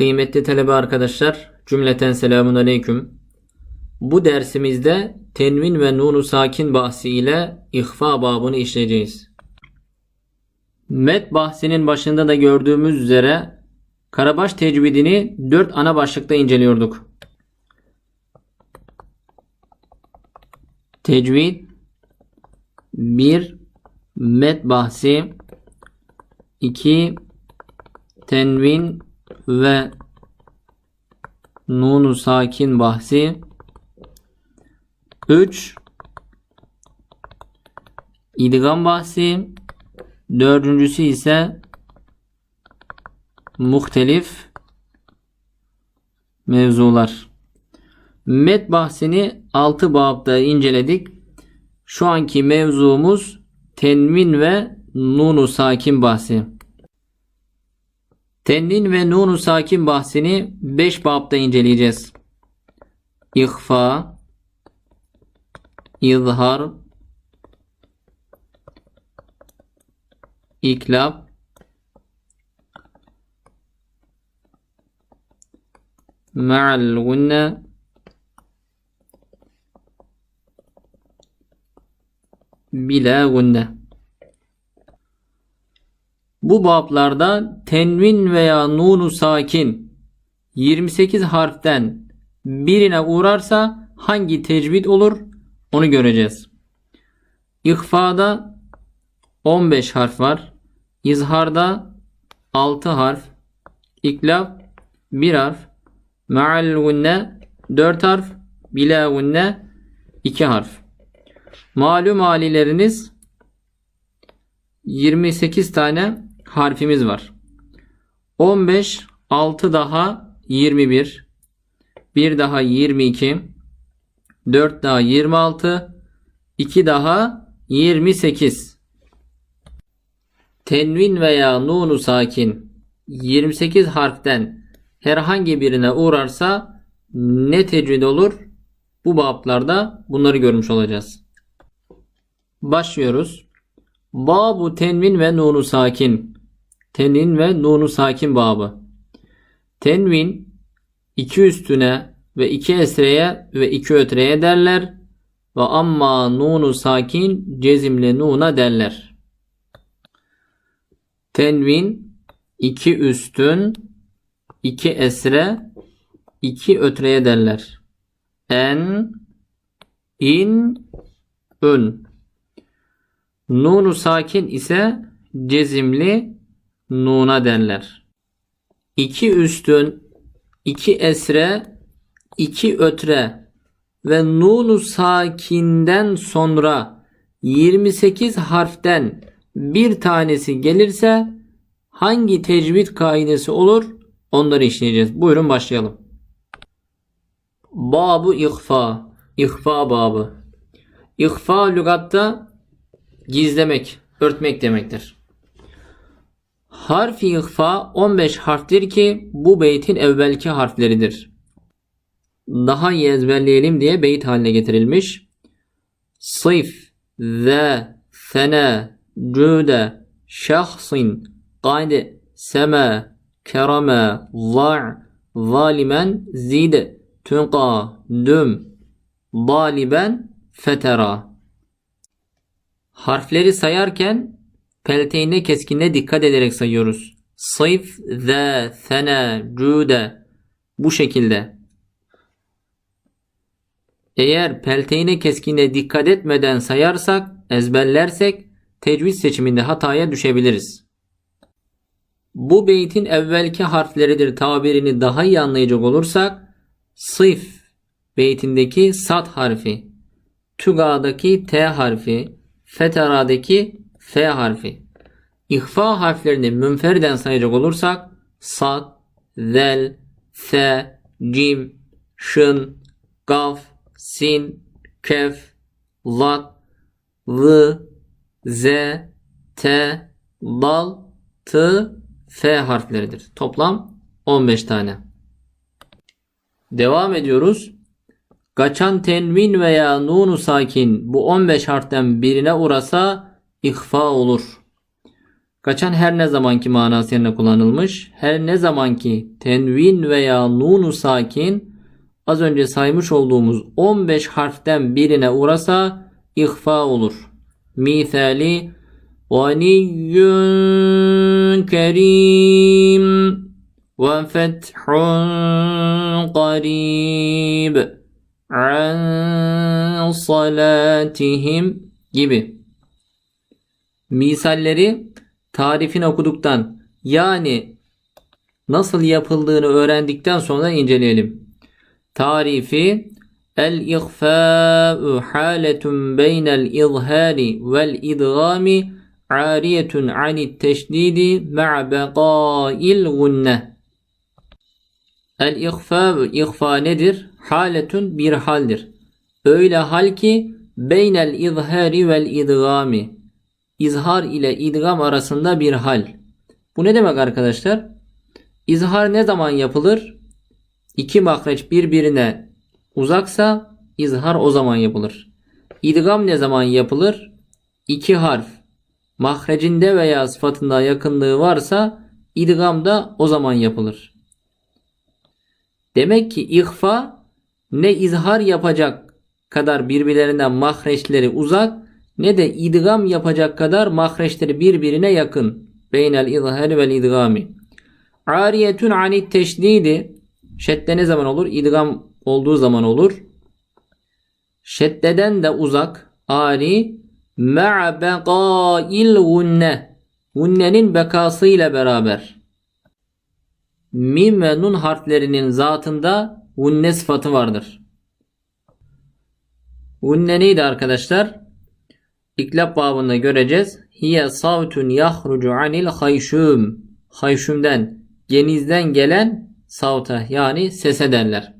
Kıymetli talebe arkadaşlar, cümleten selamun aleyküm. Bu dersimizde tenvin ve nunu sakin bahsi ile ihfa babını işleyeceğiz. Met bahsinin başında da gördüğümüz üzere Karabaş tecvidini dört ana başlıkta inceliyorduk. Tecvid 1. Met bahsi 2. Tenvin ve Nunu sakin bahsi 3 İdgam bahsi Dördüncüsü ise muhtelif mevzular. Met bahsini 6 babda inceledik. Şu anki mevzumuz tenvin ve nunu sakin bahsi. Tenvin ve nunu sakin bahsini 5 babda inceleyeceğiz. İhfa, izhar, iklab, ma'al gunne, bila gunne. Bu bablarda tenvin veya nunu sakin 28 harften birine uğrarsa hangi tecvid olur onu göreceğiz. İhfada 15 harf var. İzharda 6 harf. İklab 1 harf. Ma'al gunne 4 harf. Bila gunne 2 harf. Malum halileriniz 28 tane harfimiz var. 15 6 daha 21 1 daha 22 4 daha 26 2 daha 28 Tenvin veya nunu sakin 28 harften herhangi birine uğrarsa ne tecvid olur? Bu bablarda bunları görmüş olacağız. Başlıyoruz. Babu tenvin ve nunu sakin. Tenvin ve nunu sakin babı. Tenvin iki üstüne ve iki esreye ve iki ötreye derler. Ve amma nunu sakin cezimle nuna derler. Tenvin iki üstün, iki esre, iki ötreye derler. En, in, ün. Nunu sakin ise cezimli nuna derler. İki üstün, iki esre, iki ötre ve nunu sakinden sonra 28 harften bir tanesi gelirse hangi tecvid kaidesi olur? Onları işleyeceğiz. Buyurun başlayalım. Babu ihfa. İhfa babı. İhfa lügatta gizlemek, örtmek demektir. Harfi ihfa 15 harftir ki bu beytin evvelki harfleridir. Daha iyi ezberleyelim diye beyt haline getirilmiş. Sıf, ze, sene, cüde, şahsin, gayde, seme, kereme, za' zalimen, zide, tunqa, düm, daliben, fetera. Harfleri sayarken pelteğine keskinliğe dikkat ederek sayıyoruz. Sayf, ze, sene, cüde bu şekilde. Eğer pelteğine keskinliğe dikkat etmeden sayarsak, ezberlersek tecvid seçiminde hataya düşebiliriz. Bu beytin evvelki harfleridir tabirini daha iyi anlayacak olursak sıf beytindeki sat harfi, tügadaki t harfi, feteradaki f harfi. İhfa harflerini münferden sayacak olursak sad, zel, se, cim, şın, gaf, sin, kef, lat, v, z, t, dal, t, f harfleridir. Toplam 15 tane. Devam ediyoruz. Kaçan tenvin veya nunu sakin bu 15 harften birine uğrasa ihfa olur. Kaçan her ne zamanki manası yerine kullanılmış. Her ne zamanki tenvin veya nunu sakin az önce saymış olduğumuz 15 harften birine uğrasa ihfa olur. Misali Ganiyyun kerim ve fethun qarib an salatihim gibi. Misalleri tarifini okuduktan yani nasıl yapıldığını öğrendikten sonra inceleyelim. Tarifi El-İğfâ'u hâletun beynel izhâri vel idgâmi ariyetun anit teşdidi ma'a beqâil gunneh. El-İğfâ'u ihfa nedir? Haletun bir haldir. Öyle hal ki beynel izhâri vel idgâmi izhar ile idgam arasında bir hal. Bu ne demek arkadaşlar? İzhar ne zaman yapılır? İki mahreç birbirine uzaksa izhar o zaman yapılır. İdgam ne zaman yapılır? İki harf mahrecinde veya sıfatında yakınlığı varsa idgam da o zaman yapılır. Demek ki ihfa ne izhar yapacak kadar birbirlerinden mahreçleri uzak ne de idgam yapacak kadar mahreçleri birbirine yakın. Beynel izhari vel idgami. Ariyetun anit teşdidi. Şedde ne zaman olur? İdgam olduğu zaman olur. Şeddeden de uzak. Ari ma'a beqail gunne. Gunnenin bekası ile beraber. Mim ve nun harflerinin zatında gunne sıfatı vardır. Gunne neydi arkadaşlar? İklap babında göreceğiz. Hiye savtun yahrucu anil hayşum. Hayşumden, genizden gelen savta yani sese derler.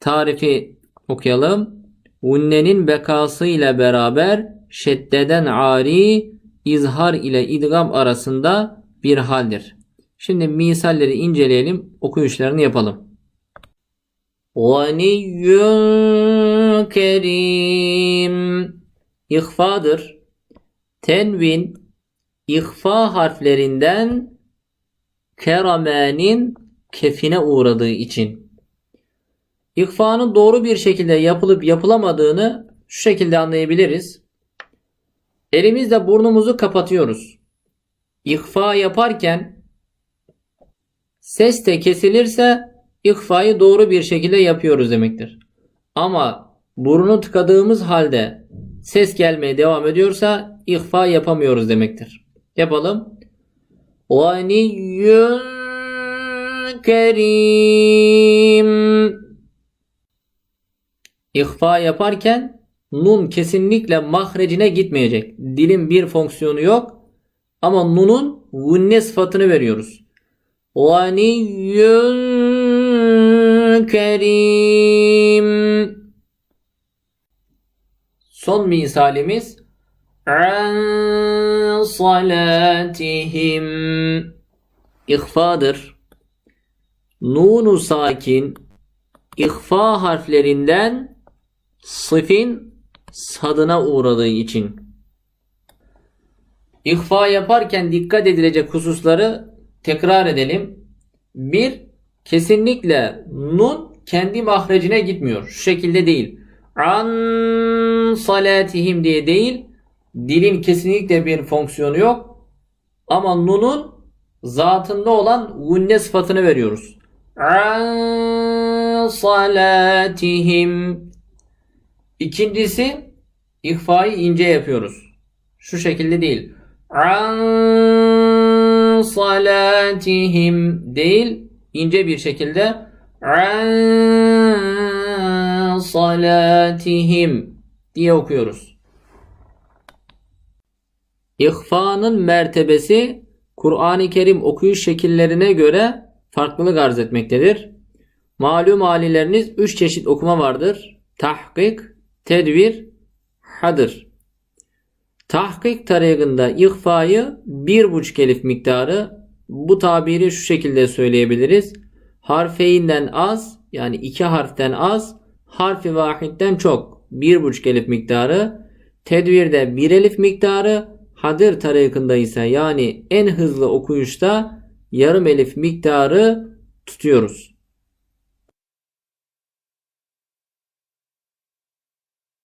Tarifi okuyalım. Unnenin bekası ile beraber şeddeden ari izhar ile idgam arasında bir haldir. Şimdi misalleri inceleyelim, okuyuşlarını yapalım. Ganiyyun kerim ihfadır. Tenvin ihfa harflerinden keramenin kefine uğradığı için. İhfanın doğru bir şekilde yapılıp yapılamadığını şu şekilde anlayabiliriz. Elimizle burnumuzu kapatıyoruz. İhfa yaparken ses de kesilirse ihfayı doğru bir şekilde yapıyoruz demektir. Ama burnu tıkadığımız halde ses gelmeye devam ediyorsa ihfa yapamıyoruz demektir. Yapalım. Ganiyyun kerim İhfa yaparken nun kesinlikle mahrecine gitmeyecek. Dilin bir fonksiyonu yok. Ama nunun gunne sıfatını veriyoruz. Ganiyyun kerim Son misalimiz an salatihim ihfadır. Nunu sakin ihfa harflerinden sıfin sadına uğradığı için. İhfa yaparken dikkat edilecek hususları tekrar edelim. Bir, kesinlikle nun kendi mahrecine gitmiyor. Şu şekilde değil an salatihim diye değil. Dilin kesinlikle bir fonksiyonu yok. Ama nunun zatında olan gunne sıfatını veriyoruz. An salatihim. İkincisi ihfayı ince yapıyoruz. Şu şekilde değil. An salatihim değil ince bir şekilde an salatihim diye okuyoruz. İhfanın mertebesi Kur'an-ı Kerim okuyuş şekillerine göre farklılık arz etmektedir. Malum halileriniz üç çeşit okuma vardır. Tahkik, tedvir, hadır. Tahkik tarihinde ihfayı bir buçuk elif miktarı bu tabiri şu şekilde söyleyebiliriz. Harfeyinden az yani iki harften az harfi vahitten çok bir buçuk elif miktarı, tedvirde bir elif miktarı, Hadir tarikında ise yani en hızlı okuyuşta yarım elif miktarı tutuyoruz.